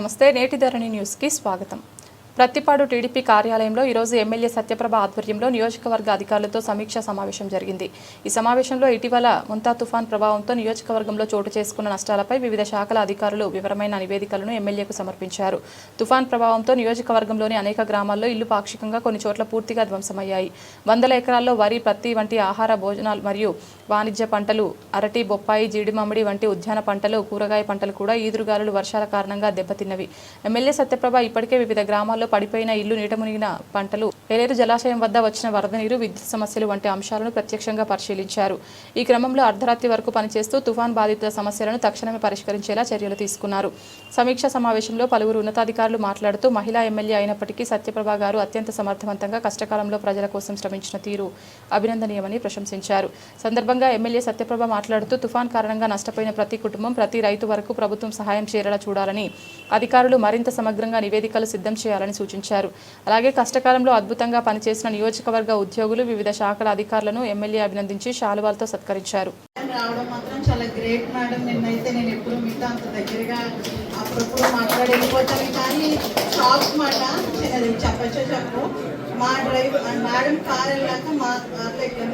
నమస్తే నేటి ధరణి న్యూస్కి స్వాగతం. ప్రత్తిపాడు టీడీపీ కార్యాలయంలో ఈరోజు ఎమ్మెల్యే సత్యప్రభ ఆధ్వర్యంలో నియోజకవర్గ అధికారులతో సమీక్షా సమావేశం జరిగింది. ఈ సమావేశంలో ఇటీవల ముంతా తుఫాన్ ప్రభావంతో నియోజకవర్గంలో చోటు చేసుకున్న నష్టాలపై వివిధ శాఖల అధికారులు వివరమైన నివేదికలను ఎమ్మెల్యేకు సమర్పించారు. తుఫాన్ ప్రభావంతో నియోజకవర్గంలోని అనేక గ్రామాల్లో ఇల్లు పాక్షికంగా కొన్ని చోట్ల పూర్తిగా ధ్వంసమయ్యాయి. వందల ఎకరాల్లో వరి పత్తి వంటి ఆహార భోజనాలు మరియు వాణిజ్య పంటలు అరటి బొప్పాయి జీడి మామిడి వంటి ఉద్యాన పంటలు కూరగాయ పంటలు కూడా ఈదురుగాలులు వర్షాల కారణంగా దెబ్బతిన్నవి. ఎమ్మెల్యే సత్యప్రభ ఇప్పటికే వివిధ గ్రామాల్లో పడిపోయిన ఇల్లు నీట మునిగిన పంటలు ఏలేరు జలాశయం వద్ద వచ్చిన వరద నీరు విద్యుత్ సమస్యలు వంటి అంశాలను ప్రత్యక్షంగా పరిశీలించారు. ఈ క్రమంలో అర్ధరాత్రి వరకు పనిచేస్తూ తుఫాన్ బాధితుల సమస్యలను తక్షణమే పరిష్కరించేలా చర్యలు తీసుకున్నారు. సమీక్ష సమావేశంలో పలువురు ఉన్నతాధికారులు మాట్లాడుతూ మహిళా ఎమ్మెల్యే అయినప్పటికీ సత్యప్రభ గారు అత్యంత సమర్థవంతంగా కష్టకాలంలో ప్రజల కోసం శ్రమించిన తీరు అభినందనీయమని ప్రశంసించారు. సందర్భంగా ఎమ్మెల్యే సత్యప్రభ మాట్లాడుతూ తుఫాన్ కారణంగా నష్టపోయిన ప్రతి కుటుంబం ప్రతి రైతు వరకు ప్రభుత్వం సహాయం చేరేలా చూడాలని అధికారులు మరింత సమగ్రంగా నివేదికలు సిద్ధం చేయాలని చేయాలని సూచించారు. అలాగే కష్టకాలంలో అద్భుతంగా పనిచేసిన నియోజకవర్గ ఉద్యోగులు వివిధ శాఖల అధికారులను ఎమ్మెల్యే అభినందించి శాలువాలతో సత్కరించారు. రావడం మాత్రం చాలా గ్రేట్ మేడం. నిన్నైతే నేను ఎప్పుడు మీతో అంత దగ్గరగా అప్పుడప్పుడు మాట్లాడి వెళ్ళిపోతాను కానీ షాక్ మాట చిన్నది చెప్పచ్చో చెప్పు మా డ్రైవర్ మేడం కార్ వెళ్ళాక మా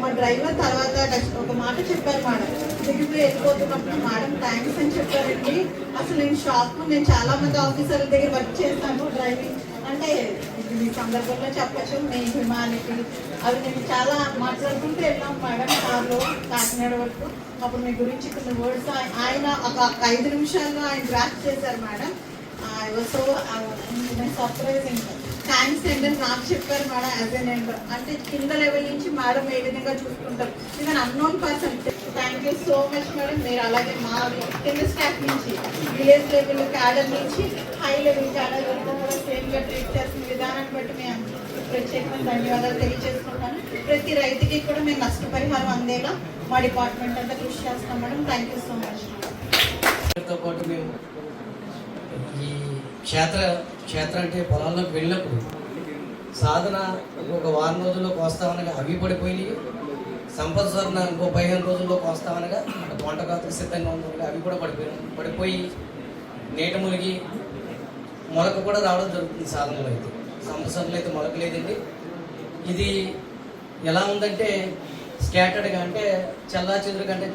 మా డ్రైవర్ తర్వాత ఒక మాట చెప్పారు మేడం. దిగిపోయి వెళ్ళిపోతున్నప్పుడు మేడం థ్యాంక్స్ అని చెప్పారండి. అసలు నేను షాక్ నేను చాలా మంది ఆఫీసర్ల దగ్గర వర్క్ చేస్తాను డ్రైవింగ్. అంటే ఇప్పుడు ఈ సందర్భంలో చెప్పచ్చు మీ హ్యుమానిటీ అవి నేను చాలా మాట్లాడుకుంటూ వెళ్ళాం మేడం కారులో కాకినాడ వరకు. అప్పుడు మీ గురించి కొన్ని వర్డ్స్ ఆయన ఒక ఒక ఐదు నిమిషాల్లో ఆయన డ్రాఫ్ట్ చేశారు madam. I was so surprising thanks అండి నాకు చెప్పారు మేడం యాజ్ ఎన్ అంటే కింద లెవెల్ నుంచి మేడం ఏ విధంగా చూసుకుంటారు. ఇది unknown person thank you so much madam మీరు అలాగే మా కింద స్టాఫ్ నుంచి విలేజ్ లెవెల్ క్యాడర్ నుంచి హై లెవెల్ క్యాడర్ వరకు కూడా సేమ్గా ట్రీట్ చేసిన విధానాన్ని బట్టి మేము ప్రత్యేకమైన ధన్యవాదాలు తెలియజేసుకుంటాను. ప్రతి రైతుకి కూడా మేము నష్టపరిహారం అందేలా మా డిపార్ట్మెంట్ అంతా కృషి చేస్తాం మేడం థ్యాంక్ యూ సో మచ్తో పాటు మేము ఈ క్షేత్ర క్షేత్ర అంటే పొలాల్లోకి వెళ్ళినప్పుడు సాధన ఒక వారం రోజుల్లో కోస్తామనగా అవి పడిపోయినాయి. సంపద స్వర్ణ ఇంకో పదిహేను రోజుల్లో వస్తామనగా అంటే వంట సిద్ధంగా ఉంది అవి కూడా పడిపోయినాయి పడిపోయి నీట మునిగి మొలక కూడా రావడం జరుగుతుంది సాధనలో అయితే. సంవత్సరంలో అయితే మొలక లేదండి. ఇది ఎలా ఉందంటే స్కాటర్డ్గా అంటే చల్లా చెదురుగా అంటే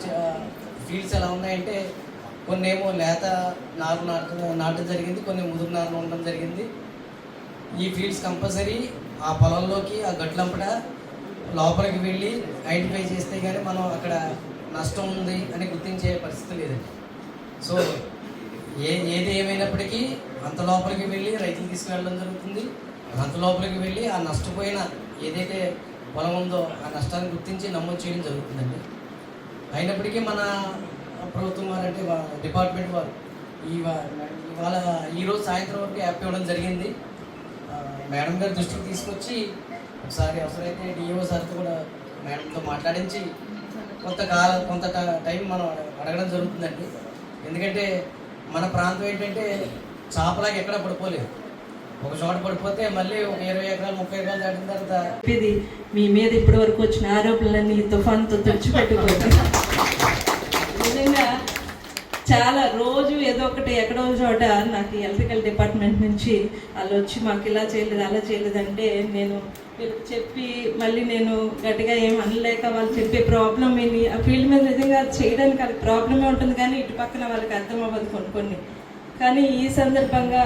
ఫీల్డ్స్ ఎలా ఉన్నాయంటే కొన్ని ఏమో లేత నారు నాటు నాటడం జరిగింది కొన్ని ముదురు నారులు ఉండడం జరిగింది. ఈ ఫీల్డ్స్ కంపల్సరీ ఆ పొలంలోకి ఆ గట్లంపట లోపలికి వెళ్ళి ఐడెంటిఫై చేస్తే కానీ మనం అక్కడ నష్టం ఉంది అని గుర్తించే పరిస్థితి లేదండి సో ఏ ఏది ఏమైనప్పటికీ అంత లోపలికి వెళ్ళి రైతులు తీసుకువెళ్ళడం జరుగుతుంది. అంత లోపలికి వెళ్ళి ఆ నష్టపోయిన ఏదైతే పొలం ఉందో ఆ నష్టాన్ని గుర్తించి నమోదు చేయడం జరుగుతుందండి. అయినప్పటికీ మన ప్రభుత్వం వారు అంటే డిపార్ట్మెంట్ వారు ఈ ఇవాళ ఈరోజు సాయంత్రం వరకు యాప్ ఇవ్వడం జరిగింది. మేడం గారి దృష్టికి తీసుకొచ్చి ఒకసారి అవసరమైతే డిఓ సార్తో కూడా మేడంతో మాట్లాడించి కొంత కాలం కొంత టైం మనం అడగడం జరుగుతుందండి. ఎందుకంటే మన ప్రాంతం ఏంటంటే చాపలాగా ఎక్కడ పడిపోలేదు. ఒక చోట పడిపోతే మళ్ళీ ఒక ఇరవై ఎకరాలు ముప్పై ఎకరాలు దాటిన తర్వాత చెప్పేది మీ మీద ఇప్పటి వరకు వచ్చిన ఆరోపణలన్నీ తుఫాన్తో తుడిచిపెట్టుకోవచ్చు చాలా రోజు ఏదో ఒకటి ఎక్కడో చోట నాకు ఎలక్ట్రికల్ డిపార్ట్మెంట్ నుంచి వాళ్ళు వచ్చి మాకు ఇలా చేయలేదు అలా చేయలేదు అంటే నేను వీళ్ళకి చెప్పి మళ్ళీ నేను గట్టిగా ఏం అనలేక వాళ్ళు చెప్పే ప్రాబ్లం ఏంటి ఆ ఫీల్డ్ మీద నిజంగా చేయడానికి అది ప్రాబ్లమే ఉంటుంది కానీ ఇటు పక్కన వాళ్ళకి అర్థం అవ్వదు కొన్ని కొన్ని. కానీ ఈ సందర్భంగా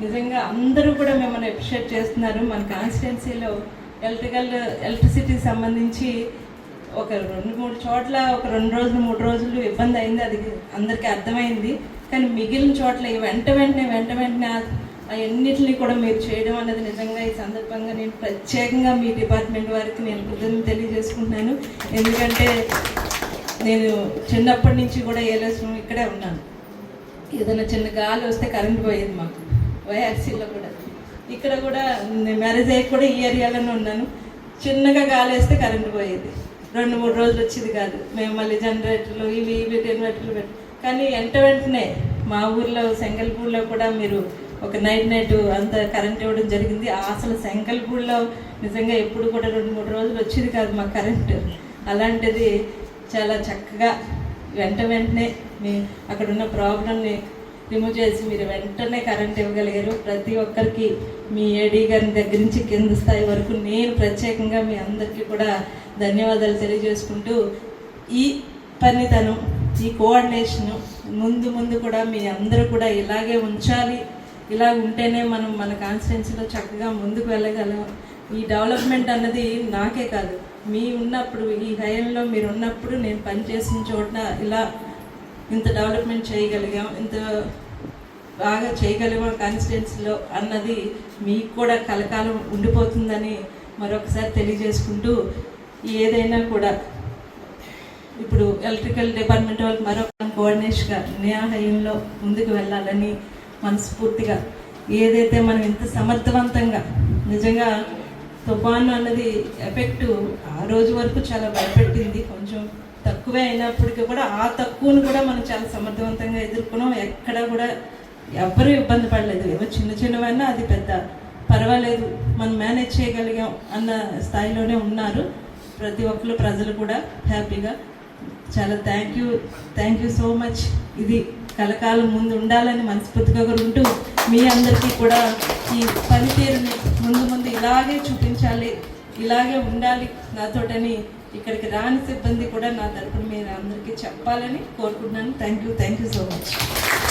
నిజంగా అందరూ కూడా మిమ్మల్ని అప్రిషియేట్ చేస్తున్నారు. మన కాన్స్టిట్యున్సీలో ఎలక్ట్రికల్ ఎలక్ట్రిసిటీకి సంబంధించి ఒక రెండు మూడు చోట్ల ఒక రెండు రోజులు మూడు రోజులు ఇబ్బంది అయింది. అది అందరికీ అర్థమైంది. కానీ మిగిలిన చోట్ల వెంట వెంటనే వెంట వెంటనే అవన్నిటిని కూడా మీరు చేయడం అనేది నిజంగా ఈ సందర్భంగా నేను ప్రత్యేకంగా మీ డిపార్ట్మెంట్ వారికి నేను కృతజ్ఞత తెలియజేసుకుంటున్నాను. ఎందుకంటే నేను చిన్నప్పటి నుంచి కూడా ఏలేసం ఇక్కడే ఉన్నాను. ఏదైనా చిన్న గాలి వస్తే కరెంట్ పోయేది మాకు వైఆర్సీలో కూడా. ఇక్కడ కూడా మ్యారేజ్ అయ్యి కూడా ఈ ఏరియాలోనే ఉన్నాను. చిన్నగా గాలి వేస్తే కరెంట్ పోయేది. రెండు మూడు రోజులు వచ్చేది కాదు. మేము మళ్ళీ జనరేటర్లు ఇవి ఇవి జనరేటర్లు పెట్టి కానీ వెంట వెంటనే మా ఊర్లో సెంగల్పూర్లో కూడా మీరు ఒక నైట్ నైట్ అంత కరెంట్ ఇవ్వడం జరిగింది. అసలు సెంగల్పూర్లో నిజంగా ఎప్పుడు కూడా రెండు మూడు రోజులు వచ్చేది కాదు మా కరెంట్ అలాంటిది చాలా చక్కగా వెంట వెంటనే మీ అక్కడ ఉన్న ప్రాబ్లమ్ని రిమూవ్ చేసి మీరు వెంటనే కరెంట్ ఇవ్వగలిగారు. ప్రతి ఒక్కరికి మీ ఏడీ గారి దగ్గర నుంచి కింద స్థాయి వరకు నేను ప్రత్యేకంగా మీ అందరికీ కూడా ధన్యవాదాలు తెలియజేసుకుంటూ ఈ పనితనం ఈ కోఆర్డినేషన్ ముందు ముందు కూడా మీ అందరూ కూడా ఇలాగే ఉంచాలి. ఇలా ఉంటేనే మనం మన కాన్స్టిట్యున్సీలో చక్కగా ముందుకు వెళ్ళగలం. ఈ డెవలప్మెంట్ అన్నది నాకే కాదు. మీ ఉన్నప్పుడు ఈ హయంలో మీరు ఉన్నప్పుడు నేను పనిచేసిన చోట ఇలా ఇంత డెవలప్మెంట్ చేయగలిగాం ఇంత బాగా చేయగలిగాం కాన్స్టిట్యున్సీలో అన్నది మీకు కూడా కలకాలం ఉండిపోతుందని మరొకసారి తెలియజేసుకుంటూ ఏదైనా కూడా ఇప్పుడు ఎలక్ట్రికల్ డిపార్ట్మెంట్ వాళ్ళకి మరొక కోఆర్డినేషన్గా న్యాయంలో ముందుకు వెళ్ళాలని మనస్ఫూర్తిగా ఏదైతే మనం ఇంత సమర్థవంతంగా నిజంగా తుఫాను అన్నది ఎఫెక్ట్ ఆ రోజు వరకు చాలా భయపెట్టింది. కొంచెం తక్కువే అయినప్పటికీ కూడా ఆ తక్కువను కూడా మనం చాలా సమర్థవంతంగా ఎదుర్కొన్నాం. ఎక్కడ కూడా ఎవ్వరూ ఇబ్బంది పడలేదు. ఏవో చిన్న చిన్నవన్నా అది పెద్ద పర్వాలేదు. మనం మేనేజ్ చేయగలిగాం అన్న స్థాయిలోనే ఉన్నారు ప్రతి ఒక్కరు ప్రజలు కూడా హ్యాపీగా. చాలా thank you thank you so much ఇది కలకాలం ముందు ఉండాలని మనస్ఫూర్తిగా కోరుకుంటూ మీ అందరికీ కూడా ఈ పనితీరుని ముందు ముందు ఇలాగే చూపించాలి ఇలాగే ఉండాలి నాతోటని ఇక్కడికి రాని సిబ్బంది కూడా నా తరపున మీరు అందరికీ చెప్పాలని కోరుకుంటున్నాను. Thank you thank you so much